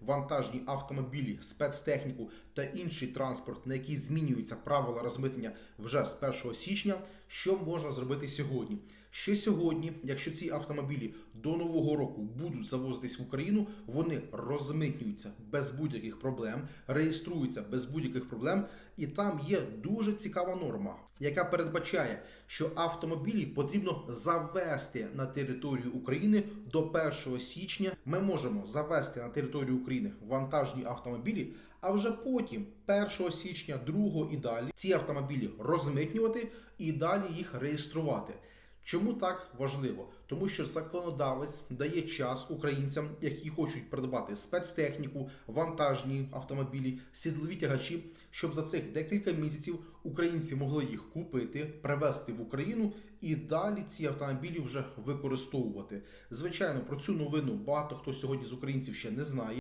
Вантажні автомобілі, спецтехніку та інший транспорт, на який змінюються правила розмитнення вже з 1 січня. Що можна зробити сьогодні? Ще сьогодні, якщо ці автомобілі до нового року будуть завозитись в Україну, вони розмитнюються без будь-яких проблем, реєструються без будь-яких проблем, і там є дуже цікава норма, яка передбачає, що автомобілі потрібно завести на територію України до 1 січня. Ми можемо завести на територію України вантажні автомобілі, а вже потім, 1 січня, 2 і далі, ці автомобілі розмитнювати і далі їх реєструвати. Чому так важливо? Тому що законодавець дає час українцям, які хочуть придбати спецтехніку, вантажні автомобілі, сідлові тягачі, щоб за цих декілька місяців українці могли їх купити, привезти в Україну і далі ці автомобілі вже використовувати. Звичайно, про цю новину багато хто сьогодні з українців ще не знає.